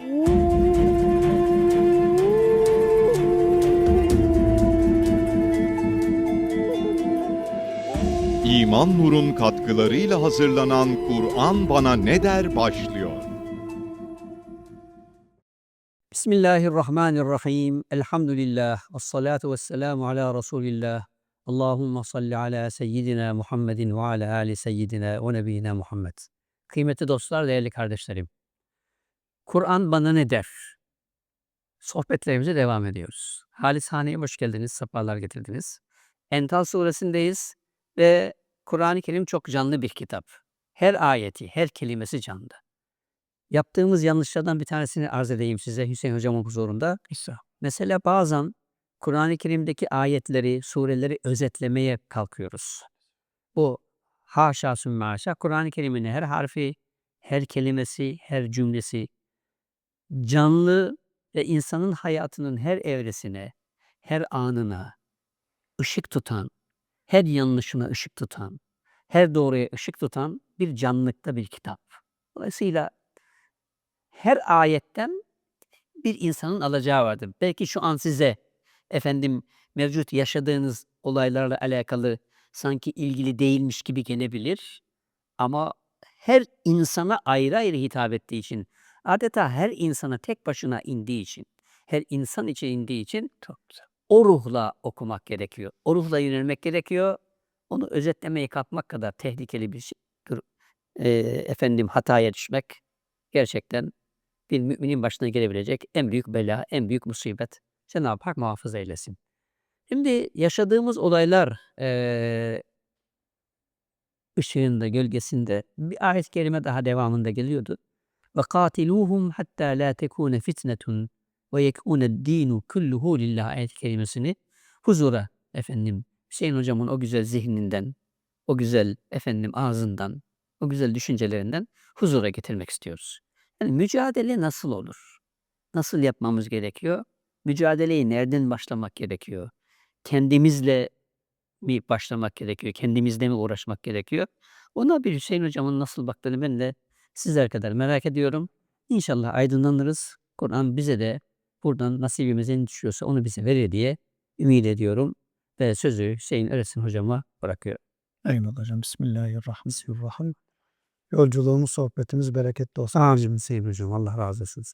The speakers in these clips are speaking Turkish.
İman Nur'un katkılarıyla hazırlanan Kur'an Bana Ne Der başlıyor. Bismillahirrahmanirrahim. Elhamdülillah. Ve salatu ve selamu ala Resulillah. Allahümme salli ala seyyidina Muhammedin ve ala ali seyyidina ve nebiyyina Muhammed. Kıymetli dostlar, değerli kardeşlerim. Kur'an bana ne der? Sohbetlerimize devam ediyoruz. Halishane'ye hoş geldiniz, sefalar getirdiniz. Ental suresindeyiz ve Kur'an-ı Kerim çok canlı bir kitap. Her ayeti, her kelimesi canlı. Yaptığımız yanlışlardan bir tanesini arz edeyim size Hüseyin Hocam'ın huzurunda. Mesela bazen Kur'an-ı Kerim'deki ayetleri, sureleri özetlemeye kalkıyoruz. Bu haşa sümme haşa Kur'an-ı Kerim'in her harfi, her kelimesi, her cümlesi canlı ve insanın hayatının her evresine, her anına ışık tutan, her yanlışına ışık tutan, her doğruya ışık tutan bir canlılıkta bir kitap. Dolayısıyla her ayetten bir insanın alacağı vardır. Belki şu an size efendim mevcut yaşadığınız olaylarla alakalı sanki ilgili değilmiş gibi gelebilir. Ama her insana ayrı ayrı hitap ettiği için, adeta her insana tek başına indiği için, her insan için indiği için o ruhla okumak gerekiyor. O ruhla yönelmek gerekiyor. Onu özetlemeye kalkmak kadar tehlikeli bir şeydir. Eee, efendim hataya düşmek gerçekten bir müminin başına gelebilecek en büyük bela, en büyük musibet. Cenab-ı Hak muhafaza eylesin. Şimdi yaşadığımız olaylar eee ışığında, gölgesinde bir ayet-i kerime daha devamında geliyordu. Ve katiluhum hatta la tekune fitnetun ve yekune dinu kulluhu lillah ayet-i kerimesini huzura efendim Hüseyin hocamın o güzel zihninden, o güzel efendim ağzından, o güzel düşüncelerinden huzura getirmek istiyoruz. Yani mücadele nasıl olur? Nasıl yapmamız gerekiyor? Mücadeleyi nereden başlamak gerekiyor? Kendimizle mi başlamak gerekiyor? Kendimizle mi uğraşmak gerekiyor? Ona bir Hüseyin hocamın nasıl baktığını ben de sizler kadar merak ediyorum. İnşallah aydınlanırız. Kur'an bize de buradan nasibimize ne düşüyorsa onu bize verir diye ümit ediyorum. Ve sözü Hüseyin Eresin hocama bırakıyorum. Eyvallah hocam. Bismillahirrahmanirrahim. Yolculuğumuz, sohbetimiz bereketli olsun. Amin Hüseyin hocam. Allah razı olsun.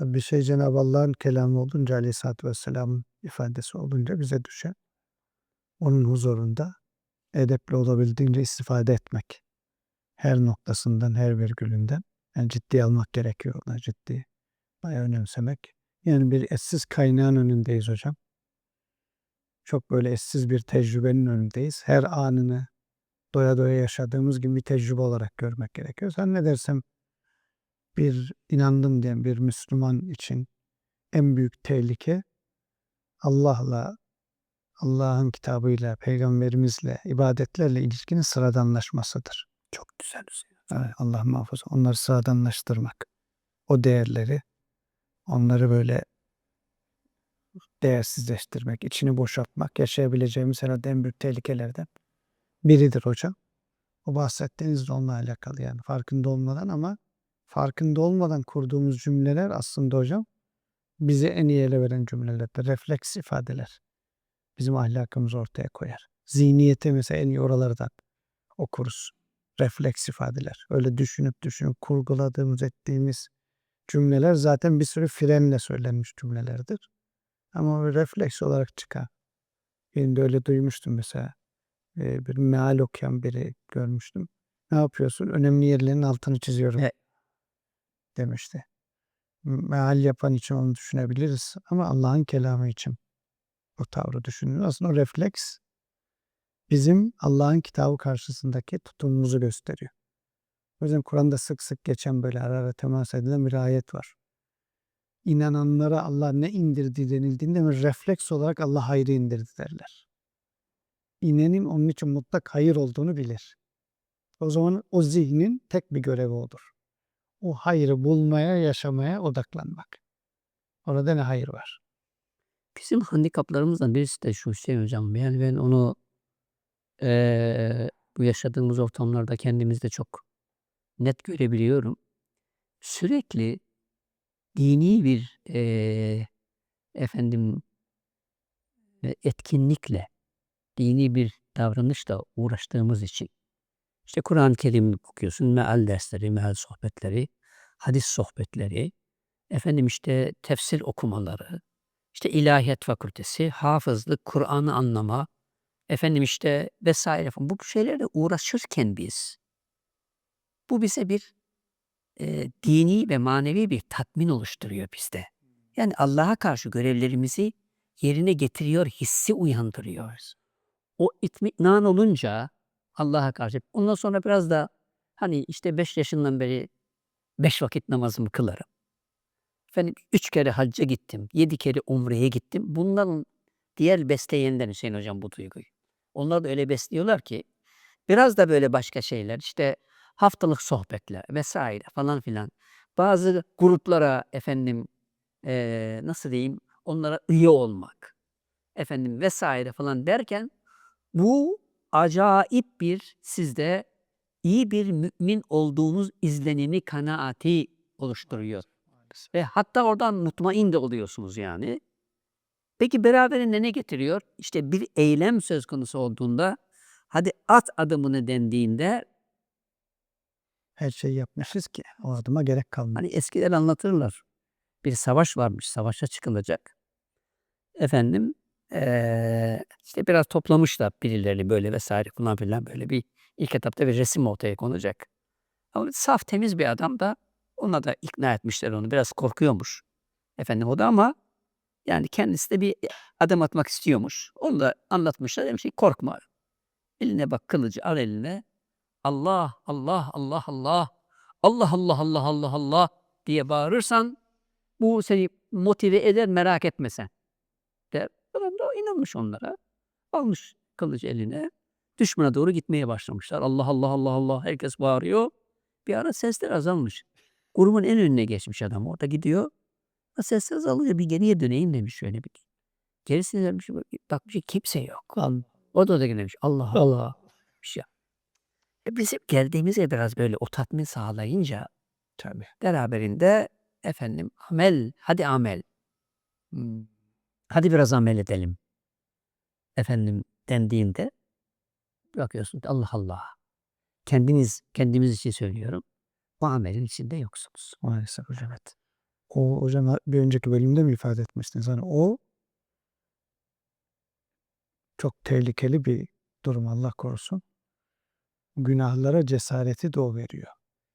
Bir şey Cenab-ı Allah'ın kelamı olunca, aleyhissalatü vesselamın ifadesi olunca bize düşen onun huzurunda edepli olabildiğince istifade etmek. Her noktasından, her virgülünden. Yani ciddiye almak gerekiyor ona ciddi. Bayağı önemsemek. Yani bir eşsiz kaynağın önündeyiz hocam. Çok böyle eşsiz bir tecrübenin önündeyiz. Her anını doya doya yaşadığımız gibi bir tecrübe olarak görmek gerekiyor. Zannedersem bir inandım diyen bir Müslüman için en büyük tehlike Allah'la, Allah'ın kitabıyla, peygamberimizle, ibadetlerle ilişkinin sıradanlaşmasıdır. Çok güzel Hüseyin. Evet, Allah muhafaza. Onları sıradanlaştırmak. O değerleri, onları böyle değersizleştirmek, içini boşaltmak yaşayabileceğimiz herhalde en büyük tehlikelerden biridir hocam. O bahsettiğiniz de onunla alakalı yani farkında olmadan ama farkında olmadan kurduğumuz cümleler aslında hocam bizi en iyi ele veren cümlelerdir. Refleks ifadeler. Bizim ahlakımızı ortaya koyar. Zihniyete mesela en iyi oralardan okuruz. Refleks ifadeler. Öyle düşünüp düşünüp kurguladığımız ettiğimiz cümleler zaten bir sürü frenle söylenmiş cümlelerdir. Ama refleks olarak çıkan. Benim de öyle duymuştum mesela. Ee, bir meal okuyan biri görmüştüm. Ne yapıyorsun? Önemli yerlerin altını çiziyorum. Evet. Demişti. Meal yapan için onu düşünebiliriz ama Allah'ın kelamı için o tavrı düşünün. Aslında o refleks bizim Allah'ın kitabı karşısındaki tutumumuzu gösteriyor. O yüzden Kur'an'da sık sık geçen böyle ara ara temas edilen bir ayet var. İnananlara Allah ne indirdi denildiğinde mi refleks olarak Allah hayrı indirdi derler. İnenin onun için mutlak hayır olduğunu bilir. O zaman o zihnin tek bir görevi odur. O hayrı bulmaya, yaşamaya odaklanmak. Orada ne hayır var? Bizim handikaplarımızdan birisi de şu Hüseyin hocam. Yani ben onu eee, bu yaşadığımız ortamlarda kendimizde çok net görebiliyorum. Sürekli dini bir eee, efendim etkinlikle, dini bir davranışla uğraştığımız için işte Kur'an-ı Kerim okuyorsun, meal dersleri, meal sohbetleri, hadis sohbetleri, efendim işte tefsir okumaları, işte ilahiyat fakültesi, hafızlık, Kur'an'ı anlama, efendim işte vesaire falan. Bu şeylerle uğraşırken biz bu bize bir e, dini ve manevi bir tatmin oluşturuyor bizde. Yani Allah'a karşı görevlerimizi yerine getiriyor, hissi uyandırıyoruz. O itminan olunca Allah'a karşı ondan sonra biraz da hani işte beş yaşından beri beş vakit namazımı kılarım. Efendim üç kere hacca gittim, yedi kere umreye gittim. Bunların diğer besleyenler Hüseyin Hocam bu duyguyu. Onlar da öyle besliyorlar ki biraz da böyle başka şeyler işte haftalık sohbetler vesaire falan filan. Bazı gruplara efendim eee, nasıl diyeyim onlara üye olmak efendim vesaire falan derken bu acayip bir sizde iyi bir mümin olduğunuz izlenimi, kanaati oluşturuyor. Ve hatta oradan mutmain de oluyorsunuz yani. Peki beraberinde ne getiriyor? İşte bir eylem söz konusu olduğunda hadi at adımını dendiğinde Her şeyi yapmışız ki o adıma gerek kalmadı. hani eskiler anlatırlar. Bir savaş varmış, savaşa çıkılacak. Efendim eee, işte biraz toplamışlar birilerini böyle vesaire falan filan böyle bir ilk etapta bir resim ortaya konacak. Ama saf temiz bir adam da ona da ikna etmişler onu. Biraz korkuyormuş. Efendim o da ama yani kendisi de bir adım atmak istiyormuş. Onu da anlatmışlar. Demiş ki korkma. Eline bak kılıcı al eline. Allah, Allah, Allah, Allah. Allah, Allah, Allah, Allah, Allah diye bağırırsan bu seni motive eder merak etme sen. Der. Adam da inanmış onlara. Almış kılıcı eline. Düşmana doğru gitmeye başlamışlar. Allah, Allah, Allah, Allah. Herkes bağırıyor. Bir ara sesler azalmış. Grubun en önüne geçmiş adam. Orada gidiyor. Ha, Sesler azalınca bir geriye döneyim demiş şöyle bir. Gerisine dönmüş. Bakmış ki kimse yok. O da da demiş. Allah Allah. Bir şey. E bizim geldiğimizde biraz böyle o tatmin sağlayınca Tabii. beraberinde efendim amel, hadi amel. Hmm, Hadi biraz amel edelim. Efendim dendiğinde bakıyorsun Allah Allah. Kendiniz, kendimiz için söylüyorum. Bu amelin içinde yoksunuz. Maalesef hocam. Evet. O hocam bir önceki bölümde mi ifade etmiştiniz? Hani o çok tehlikeli bir durum Allah korusun. Günahlara cesareti de o veriyor.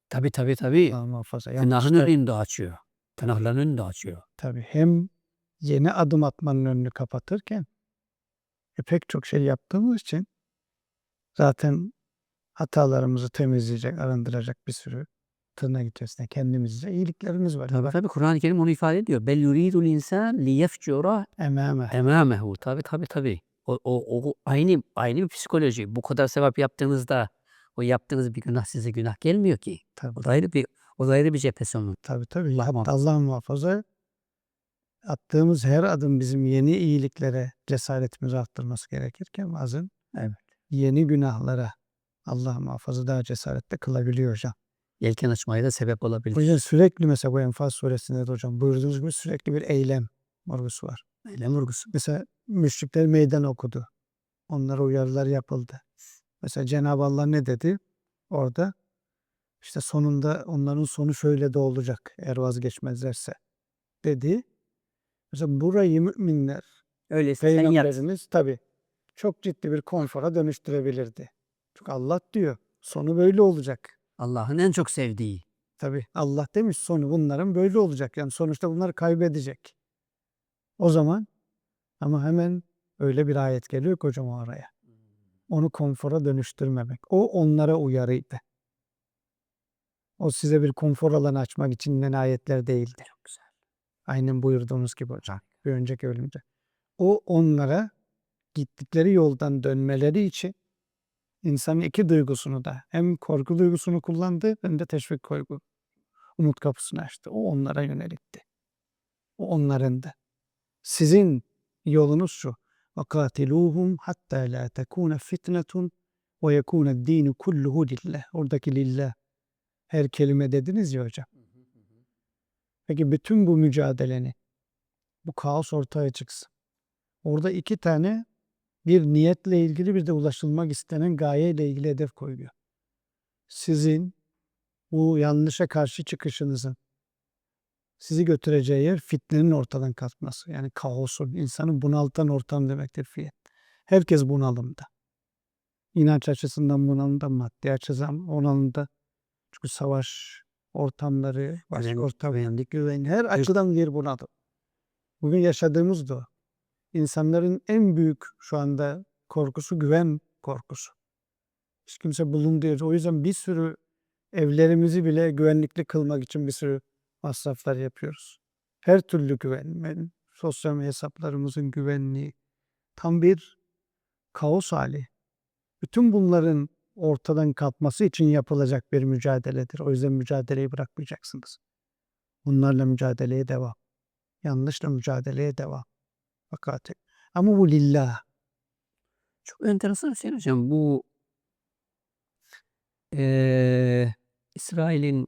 Tabii tabii tabii. Allah muhafaza. Yani Günahın işte- önünü de açıyor. Günahların önünü de açıyor. Tabii hem yeni adım atmanın önünü kapatırken e, pek çok şey yaptığımız için zaten hatalarımızı temizleyecek, arındıracak bir sürü tırnak içerisinde kendimizce iyiliklerimiz var. Tabii tabii Kur'an-ı Kerim onu ifade ediyor. Bel yuridul insan liyefcura Emame. Emamehu tabi tabi tabi. O, o, o aynı aynı bir psikoloji. Bu kadar sevap yaptığınızda o yaptığınız bir günah size günah gelmiyor ki. Tabii. O da ayrı bir o da ayrı bir cephesi onun. Tabii tabii. Muhafaza. Allah muhafaza attığımız her adım bizim yeni iyiliklere cesaretimizi arttırması gerekirken bazen Evet. yeni günahlara Allah muhafaza daha cesaretli kılabiliyor hocam. Yelken açmaya da sebep olabilir. yüzden sürekli mesela bu Enfal suresinde de hocam buyurduğunuz gibi sürekli bir eylem vurgusu var. Eylem vurgusu. Mesela müşrikler meydan okudu. Onlara uyarılar yapıldı. Mesela Cenab-ı Allah ne dedi? Orada işte sonunda onların sonu şöyle de olacak eğer vazgeçmezlerse dedi. Mesela burayı müminler, Öyleyse sen yap. peygamberimiz tabi çok ciddi bir konfora dönüştürebilirdi. Çünkü Allah diyor sonu böyle olacak. Allah'ın en çok sevdiği. Tabi Allah demiş sonu bunların böyle olacak. Yani sonuçta bunlar kaybedecek. O zaman ama hemen öyle bir ayet geliyor ki hocam o araya. Onu konfora dönüştürmemek. O onlara uyarıydı. O size bir konfor alanı açmak için inen ayetler değildi. Çok güzel. Aynen buyurduğunuz gibi hocam. Bir önceki bölümde. O onlara gittikleri yoldan dönmeleri için insanın iki duygusunu da hem korku duygusunu kullandı hem de teşvik korku umut kapısını açtı. O onlara yönelikti. O onların da. Sizin yolunuz şu. وَقَاتِلُوهُمْ حَتَّى لَا تَكُونَ فِتْنَةٌ وَيَكُونَ الدِّينُ كُلُّهُ لِلّٰهِ Oradaki lillah. Her kelime dediniz ya hocam. Peki bütün bu mücadeleni, bu kaos ortaya çıksın. Orada iki tane bir niyetle ilgili bir de ulaşılmak istenen gayeyle ilgili hedef koyuyor. Sizin bu yanlışa karşı çıkışınızın sizi götüreceği yer fitnenin ortadan kalkması. Yani kaosun, insanı bunaltan ortam demektir fiyat. Herkes bunalımda. İnanç açısından bunalımda, maddi açısından bunalımda. Çünkü savaş ortamları, başka Güven- ortam, güven, her açıdan bir bunalım. Bugün yaşadığımız da. İnsanların en büyük şu anda korkusu güven korkusu. Hiç kimse bulunduğu O yüzden bir sürü evlerimizi bile güvenlikli kılmak için bir sürü masraflar yapıyoruz. Her türlü güven, sosyal hesaplarımızın güvenliği tam bir kaos hali. Bütün bunların ortadan kalkması için yapılacak bir mücadeledir. O yüzden mücadeleyi bırakmayacaksınız. Bunlarla mücadeleye devam. Yanlışla mücadeleye devam. Fakat ama bu lillah. Çok enteresan Hüseyin Hocam. Bu eee, İsrail'in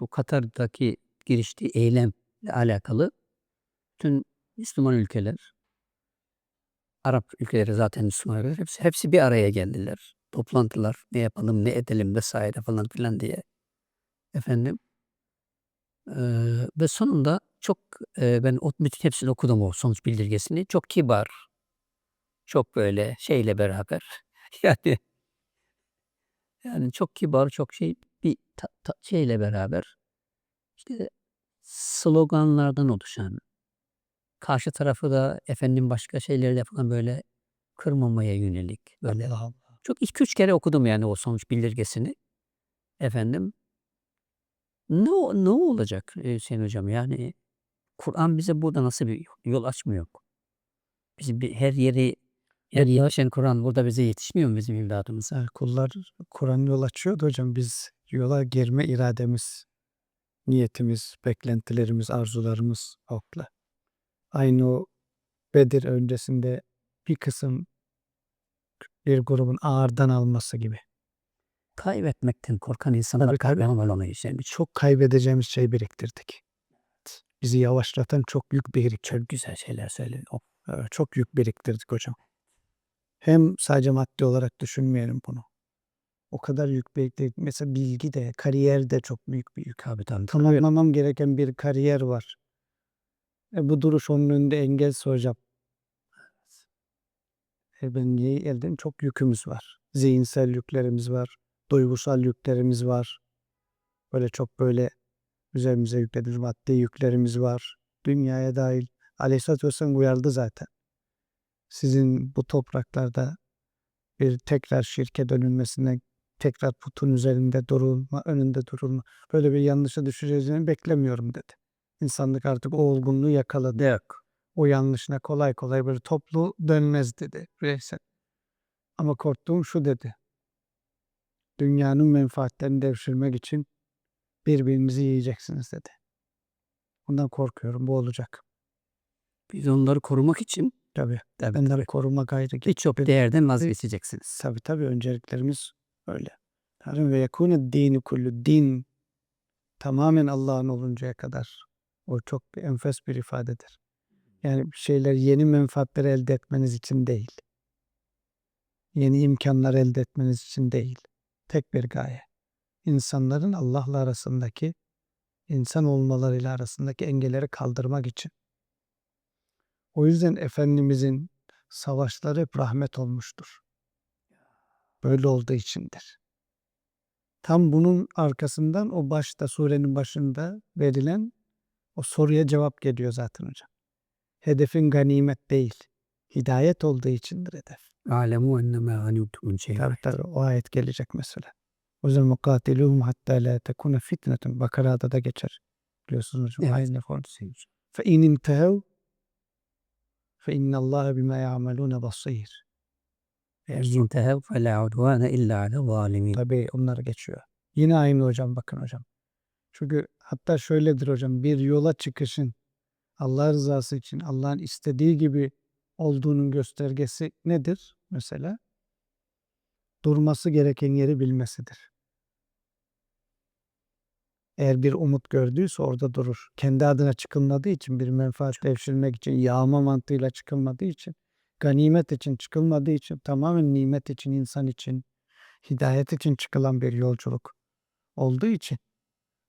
bu Katar'daki giriştiği eylemle alakalı bütün Müslüman ülkeler, Arap ülkeleri zaten Müslüman ülkeler, hepsi, hepsi bir araya geldiler. Toplantılar, ne yapalım, ne edelim vesaire falan filan diye. Efendim. Eee, ve sonunda çok eee, ben o, bütün hepsini okudum o sonuç bildirgesini. Çok kibar, çok böyle şeyle beraber yani yani çok kibar, çok şey bir ta- ta- şeyle beraber işte sloganlardan oluşan karşı tarafı da efendim başka şeylerle falan böyle kırmamaya yönelik böyle Allah Allah. çok iki üç kere okudum yani o sonuç bildirgesini efendim ne ne olacak e, Hüseyin hocam yani Kur'an bize burada nasıl bir yol açmıyor bizim bir her yeri her yetişen Kur'an burada bize yetişmiyor mu bizim imdadımıza? Kullar Kur'an yol açıyordu hocam. Biz yola girme irademiz, niyetimiz, beklentilerimiz, arzularımız okla. Aynı o Bedir öncesinde bir kısım bir grubun ağırdan alması gibi. Kaybetmekten korkan insanlar kaybedemez onu işte. Çok kaybedeceğimiz şey biriktirdik. Bizi yavaşlatan çok yük biriktirdik. Çok güzel şeyler Evet, çok yük biriktirdik hocam. Hem sadece maddi olarak düşünmeyelim bunu. O kadar yük biriktirdik. Mesela bilgi de, kariyer de çok büyük bir yük. Tabii tabii. Tamamlamam gereken bir kariyer var. E, bu duruş onun önünde engelse hocam. E, ben niye elden çok yükümüz var. Zihinsel yüklerimiz var. Duygusal yüklerimiz var. Böyle çok böyle üzerimize yüklediğimiz maddi yüklerimiz var. Dünyaya dahil. Aleyhisselatü Vesselam uyardı zaten. Sizin bu topraklarda bir tekrar şirke dönülmesine, tekrar putun üzerinde durulma, önünde durulma, böyle bir yanlışa düşeceğini beklemiyorum dedi. İnsanlık artık o olgunluğu yakaladı. Yok. O yanlışına kolay kolay böyle toplu dönmez dedi bireysel. Ama korktuğum şu dedi. Dünyanın menfaatlerini devşirmek için birbirinizi yiyeceksiniz dedi. Bundan korkuyorum. Bu olacak. Biz onları korumak için Tabii. tabii, Onları tabii, koruma gayrı birçok değerden vazgeçeceksiniz. Tabii tabii önceliklerimiz öyle. Tanrım ve yekûne dini kullu din tamamen Allah'ın oluncaya kadar. O çok bir enfes bir ifadedir. Yani bir şeyler yeni menfaatler elde etmeniz için değil. Yeni imkanlar elde etmeniz için değil. Tek bir gaye. İnsanların Allah'la arasındaki insan olmalarıyla arasındaki engelleri kaldırmak için. O yüzden Efendimizin savaşları hep rahmet olmuştur. Böyle olduğu içindir. Tam bunun arkasından o başta surenin başında verilen o soruya cevap geliyor zaten hocam. Hedefin ganimet değil. Hidayet olduğu içindir hedef. Alemu enneme şeyin. Tabii tabii o ayet gelecek mesela. O yüzden mukatiluhum hatta la tekune fitnetun. Bakara'da da geçer. Biliyorsunuz hocam. Evet. Aynı konu. Fe in intehev fe innallâhe bima ya'melûne basîr. Eğer İntehev fe la udvâne illa ale zalimin. Tabii onlar geçiyor. Yine aynı hocam bakın hocam. Çünkü hatta şöyledir hocam bir yola çıkışın Allah rızası için Allah'ın istediği gibi olduğunun göstergesi nedir mesela? Durması gereken yeri bilmesidir. Eğer bir umut gördüyse orada durur. Kendi adına çıkılmadığı için bir menfaat devşirmek için yağma mantığıyla çıkılmadığı için ganimet için çıkılmadığı için tamamen nimet için insan için hidayet için çıkılan bir yolculuk olduğu için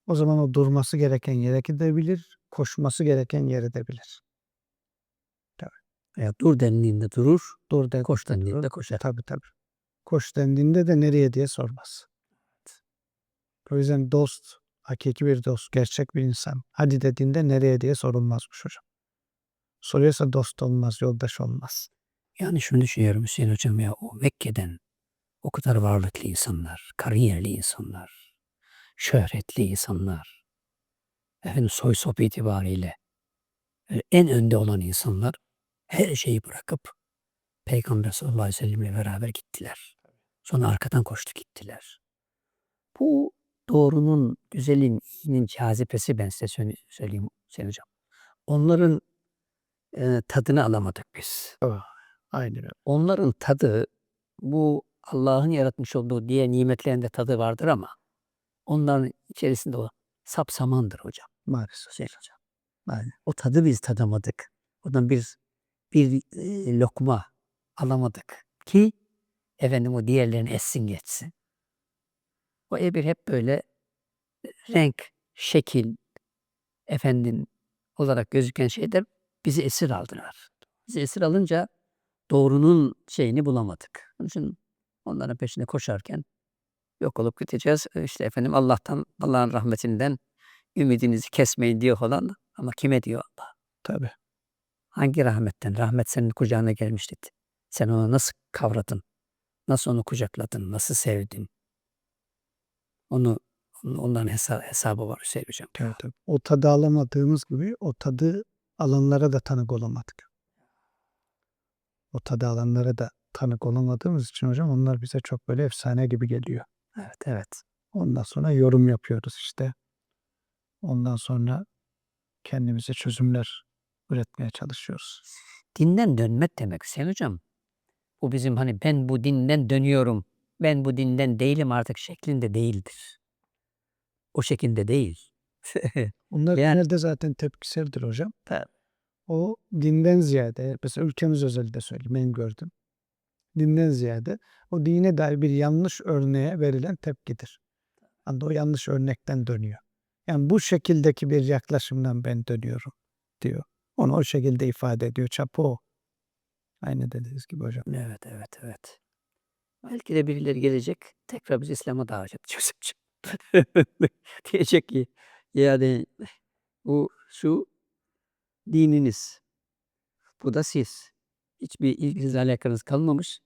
o zaman o durması gereken yere gidebilir, koşması gereken yere de bilir. Veya dur dendiğinde durur, Dur koş dediğinde dendiğinde durur. koşar. Tabii tabii. Koş dendiğinde de nereye diye sormaz. O yüzden dost, hakiki bir dost, gerçek bir insan. Hadi dediğinde nereye diye sorulmazmış hocam. Soruyorsa dost olmaz, yoldaş olmaz. Yani şunu düşünüyorum Hüseyin Hocam ya o Mekke'den o kadar varlıklı insanlar, kariyerli insanlar, şöhretli insanlar, efendim soy sop itibariyle e, en önde olan insanlar her şeyi bırakıp Peygamber sallallahu aleyhi ve sellemle beraber gittiler. Sonra arkadan koştu gittiler. Bu doğrunun, güzelin, iyinin cazibesi ben size söyle- söyleyeyim Hüseyin Hocam. Onların e, tadını alamadık biz. Aynen öyle. onların tadı bu Allah'ın yaratmış olduğu diğer nimetlerin de tadı vardır ama onların içerisinde o sapsamandır hocam. Maalesef. Hüseyin hocam. Yani o tadı biz tadamadık. Ondan bir bir e, lokma alamadık ki efendim o diğerlerini essin geçsin. O ebir hep böyle renk, şekil, efendim olarak gözüken şeyler bizi esir aldılar. Bizi esir alınca doğrunun şeyini bulamadık. Onun için onların peşinde koşarken yok olup gideceğiz. E, İşte efendim Allah'tan, Allah'ın rahmetinden ümidinizi kesmeyin diyor falan. Ama kime diyor Allah? Tabii. Hangi rahmetten? Rahmet senin kucağına gelmişti. Sen onu nasıl kavradın? Nasıl onu kucakladın? Nasıl sevdin? Onu onların hesa- hesabı var Hüseyin Hocam. Tabii, tabii. O tadı alamadığımız gibi o tadı alanlara da tanık olamadık. O tadı alanlara da tanık olamadığımız için hocam onlar bize çok böyle efsane gibi geliyor. Evet, evet. Ondan sonra yorum yapıyoruz işte. Ondan sonra kendimize çözümler üretmeye çalışıyoruz. Dinden dönmek demek Hüseyin Hocam. Bu bizim hani ben bu dinden dönüyorum, ben bu dinden değilim artık şeklinde değildir. O şekilde değil. Bunlar Yani- genelde zaten tepkiseldir hocam. Tabii. O dinden ziyade, mesela ülkemiz özelinde söyleyeyim, ben gördüm. Dinden ziyade o dine dair bir yanlış örneğe verilen tepkidir. Yani o yanlış örnekten dönüyor. Yani bu şekildeki bir yaklaşımdan ben dönüyorum diyor. Onu o şekilde ifade ediyor. Çapı o. Aynı dediğiniz gibi hocam. Evet, evet, evet. Belki de birileri gelecek, tekrar biz İslam'a davet edeceğiz. Diyecek ki, yani bu şu dininiz, bu da siz. Hiçbir ilginiz alakanız kalmamış.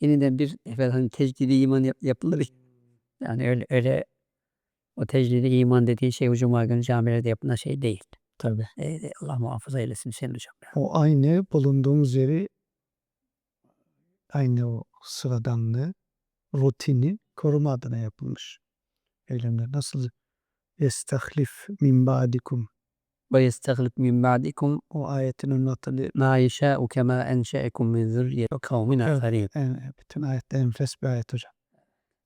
Yeniden bir efendim hani tecdidi iman yap- yapılır. Yani öyle öyle o tecdidi iman dediği şey cuma günü camilerde yapılan şey değil. Tabii. E, Allah muhafaza eylesin Hüseyin Hocam. ya. O aynı bulunduğumuz yeri aynı o sıradanlığı, rutini koruma adına yapılmış eylemler. Nasıl estahlif min ba'dikum Ve yestehlif min ba'dikum o ayetin anlatıldığı ma yeşâ'u kemâ enşe'ekum min zürriyeti kavmin Evet. âferîn. en, bütün ayette enfes bir ayet hocam.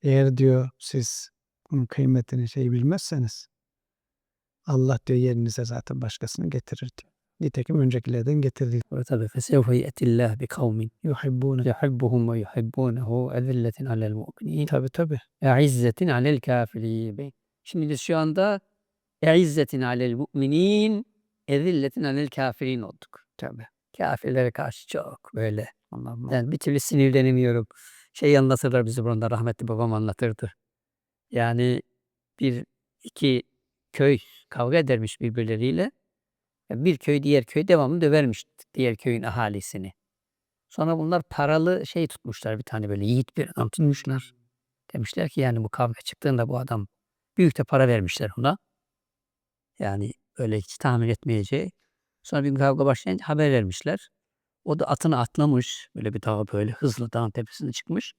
Eğer diyor siz bunun kıymetini şey bilmezseniz Allah diyor yerinize zaten başkasını getirir diyor. Nitekim öncekilerden getirdi. Tabi fesevfe ye'tillâh bi kavmin Yuhibbune. yuhibbuhum ve yuhibbunehu ezilletin alel mu'minin Tabi tabi. e'izzetin alel kafirin. Şimdi biz şu anda e'izzetin alel mu'minin ezilletin alel kafirin olduk. Tabi. Kafirlere karşı çok böyle. Yani bir türlü sinirlenemiyorum. Şey anlatırlar bizi burada rahmetli babam anlatırdı. Yani bir iki köy kavga edermiş birbirleriyle. Bir köy diğer köy devamlı dövermiş diğer köyün ahalisini. Sonra bunlar paralı şey tutmuşlar bir tane böyle yiğit bir adam tutmuşlar. Demişler ki yani bu kavga çıktığında bu adam büyük de para vermişler ona. Yani öyle hiç tahmin etmeyeceği. Sonra bir kavga başlayınca haber vermişler. O da atını atlamış. Böyle bir dağa böyle hızlı dağın tepesine çıkmış.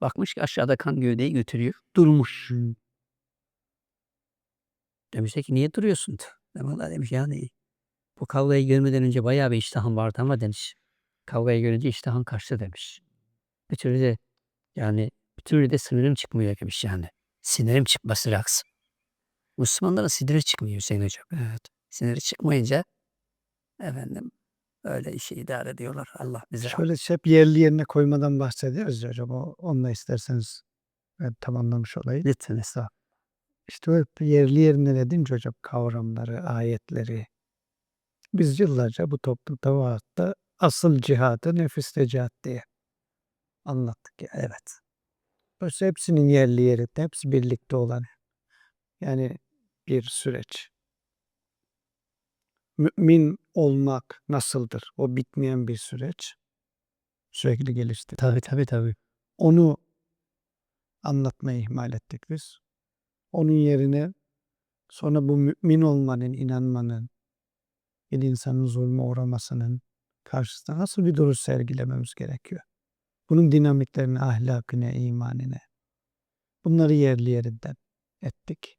Bakmış ki aşağıda kan gövdeyi götürüyor. Durmuş. Demişler ki niye duruyorsun? Valla demiş yani bu kavgayı görmeden önce bayağı bir iştahım vardı ama demiş. Kavgayı görünce iştahım kaçtı demiş. Bir türlü de yani bir türlü de sinirim çıkmıyor demiş yani. Sinirim çıkması lazım. Müslümanların siniri çıkmıyor Hüseyin Hocam. Evet. Siniri çıkmayınca efendim öyle işi idare ediyorlar. Allah bize Şöyle şey hep yerli yerine koymadan bahsediyoruz hocam. O, onunla isterseniz ben tamamlamış olayım. lütfen estağfurullah. İşte hep yerli yerine dedince hocam kavramları, ayetleri. Biz yıllarca bu toplumda vaatta asıl cihadı nefiste cihat diye anlattık ya. Evet. Oysa hepsinin yerli yerinde, hepsi birlikte olan. Yani bir süreç. Mümin olmak nasıldır? O bitmeyen bir süreç. Sürekli gelişti. Tabii tabii tabii. Onu anlatmayı ihmal ettik biz. Onun yerine sonra bu mümin olmanın, inanmanın, bir insanın zulme uğramasının karşısında nasıl bir duruş sergilememiz gerekiyor? Bunun dinamiklerini, ahlakını, imanını. Bunları yerli yerinden ettik.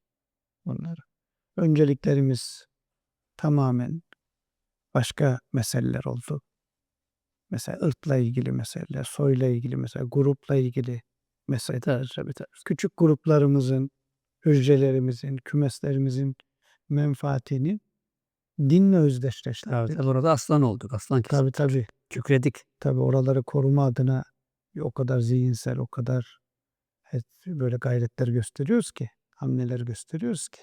Bunları. Önceliklerimiz tamamen başka meseleler oldu. Mesela ırkla ilgili meseleler, soyla ilgili mesela, grupla ilgili meseleler. Küçük gruplarımızın, hücrelerimizin, kümeslerimizin menfaatini dinle özdeşleştirdik. Tabii. Orada aslan olduk. Aslan kesin. Tabii tabii. Kükredik. Tabii oraları koruma adına o kadar zihinsel, o kadar hep böyle gayretler gösteriyoruz ki, hamleler gösteriyoruz ki.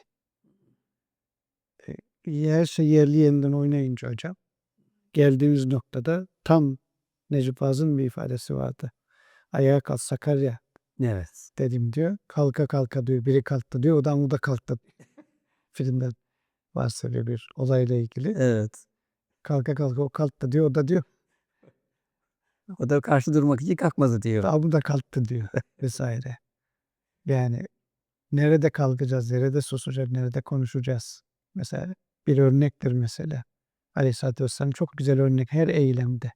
E, her şey yerli yerinden oynayınca hocam, geldiğimiz noktada tam Necip Fazıl'ın bir ifadesi vardı. Ayağa kalk Sakarya Evet. dedim diyor. Kalka kalka diyor. Biri kalktı diyor. O da o da kalktı. Filmden böyle bir olayla ilgili. Evet. Kalka kalka o kalktı diyor. O da diyor. O da karşı durmak için kalkmadı diyor. Daha bu da kalktı diyor vesaire. Yani nerede kalkacağız, nerede susacağız, nerede konuşacağız? Mesela bir örnektir mesela. Aleyhisselatü Vesselam çok güzel örnek her eylemde.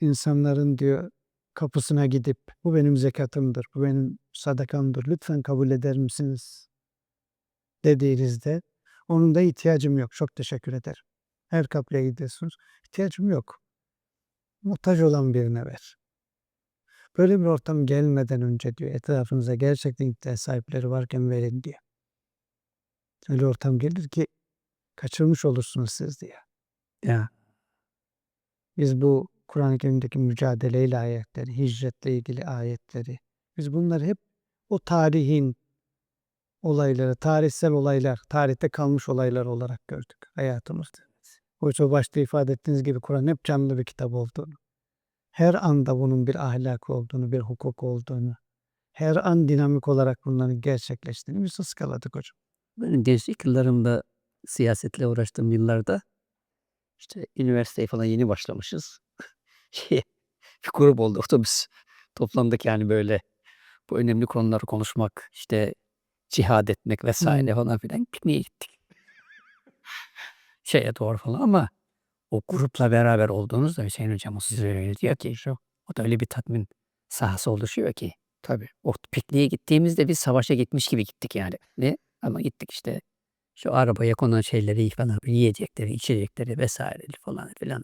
İnsanların diyor kapısına gidip bu benim zekatımdır, bu benim sadakamdır, lütfen kabul eder misiniz? Dediğinizde onun da ihtiyacım yok, çok teşekkür ederim. Her kapıya gidiyorsunuz, ihtiyacım yok. Muhtaç olan birine ver. Böyle bir ortam gelmeden önce diyor etrafınıza gerçekten ihtiyaç sahipleri varken verin diyor. Öyle ortam gelir ki kaçırmış olursunuz siz diye. Ya. Biz bu Kur'an-ı Kerim'deki mücadeleyle ayetleri, hicretle ilgili ayetleri, biz bunları hep o tarihin olayları, tarihsel olaylar, tarihte kalmış olaylar olarak gördük hayatımızda. Oysa başta ifade ettiğiniz gibi Kur'an hep canlı bir kitap olduğunu, her anda bunun bir ahlak olduğunu, bir hukuk olduğunu, her an dinamik olarak bunların gerçekleştiğini biz ıskaladık hocam. Benim gençlik yıllarımda siyasetle uğraştığım yıllarda işte üniversiteye falan yeni başlamışız. Bir grup oldu otobüs. Toplandık yani böyle bu önemli konuları konuşmak, işte cihad etmek vesaire falan filan pikniğe gittik. Şeye doğru falan ama o grupla beraber olduğunuzda Hüseyin Hocam o size öyle diyor ki o da öyle bir tatmin sahası oluşuyor ki. Tabii. O pikniğe gittiğimizde biz savaşa gitmiş gibi gittik yani. Ne? Ama gittik işte şu arabaya konan şeyleri falan yiyecekleri, içecekleri vesaire falan filan.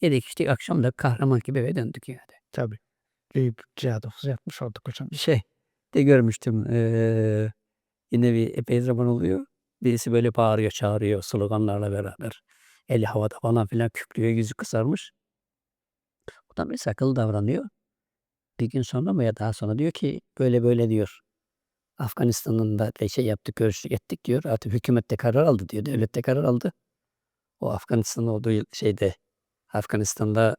Yedik işte akşam da kahraman gibi eve döndük yani. Tabii. Büyük cihadımızı yapmış olduk hocam. Şey de görmüştüm. eee, yine bir epey zaman oluyor. Birisi böyle bağırıyor, çağırıyor sloganlarla beraber. Eli havada falan filan kükrüyor, yüzü kızarmış. O da mesela akıllı davranıyor. Bir gün sonra mı ya daha sonra diyor ki böyle böyle diyor. Afganistan'ın da şey yaptık, görüştük ettik diyor. Artık hükümet de karar aldı diyor. Devlet de karar aldı. O Afganistan'ın olduğu şeyde Afganistan'da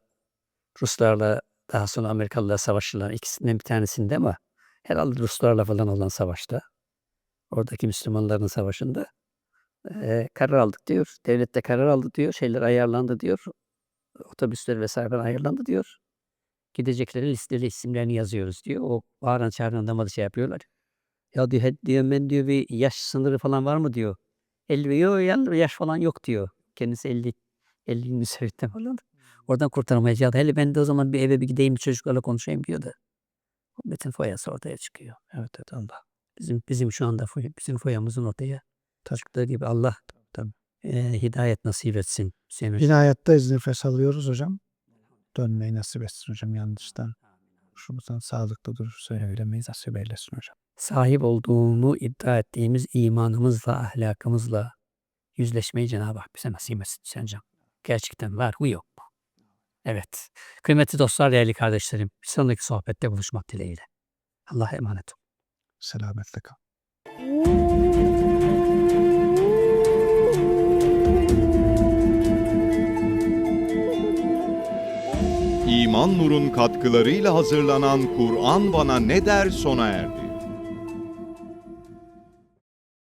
Ruslarla daha sonra Amerikalılar savaştılar. İkisinden bir tanesinde ama herhalde Ruslarla falan olan savaşta. Oradaki Müslümanların savaşında eee, karar aldık diyor. Devlet de karar aldı diyor. Şeyler ayarlandı diyor. Otobüsler vesaire falan ayarlandı diyor. Gidecekleri listeli isimlerini yazıyoruz diyor. O bağıran çağıran adama da şey yapıyorlar. Ya diyor, "he- diyor ben diyor bir yaş sınırı falan var mı diyor. 50 yok ya- yaş falan yok diyor. Kendisi 50 50'nin üzerinde falan. Oradan kurtaramayacağız. Hele ben de o zaman bir eve bir gideyim bir çocuklarla konuşayım diyor da. Bütün foyası ortaya çıkıyor. Evet evet Allah. Bizim bizim şu anda foy- bizim foyamızın ortaya çıktığı gibi Allah tabii, eee, hidayet nasip etsin. Hüseyin Hocam. Yine hayattayız nefes alıyoruz hocam. Dönmeyi nasip etsin hocam yanlıştan. Şuradan sağlıklı durur söylemeyi nasip eylesin hocam. sahip olduğunu iddia ettiğimiz imanımızla, ahlakımızla yüzleşmeyi Cenab-ı Hak bize nasip etsin. Gerçekten var mı yok? Evet. Kıymetli dostlar, değerli kardeşlerim, bir sonraki sohbette buluşmak dileğiyle. Allah'a emanet olun. Selametle kal. İman Nur'un katkılarıyla hazırlanan Kur'an Bana Ne Der sona erdi.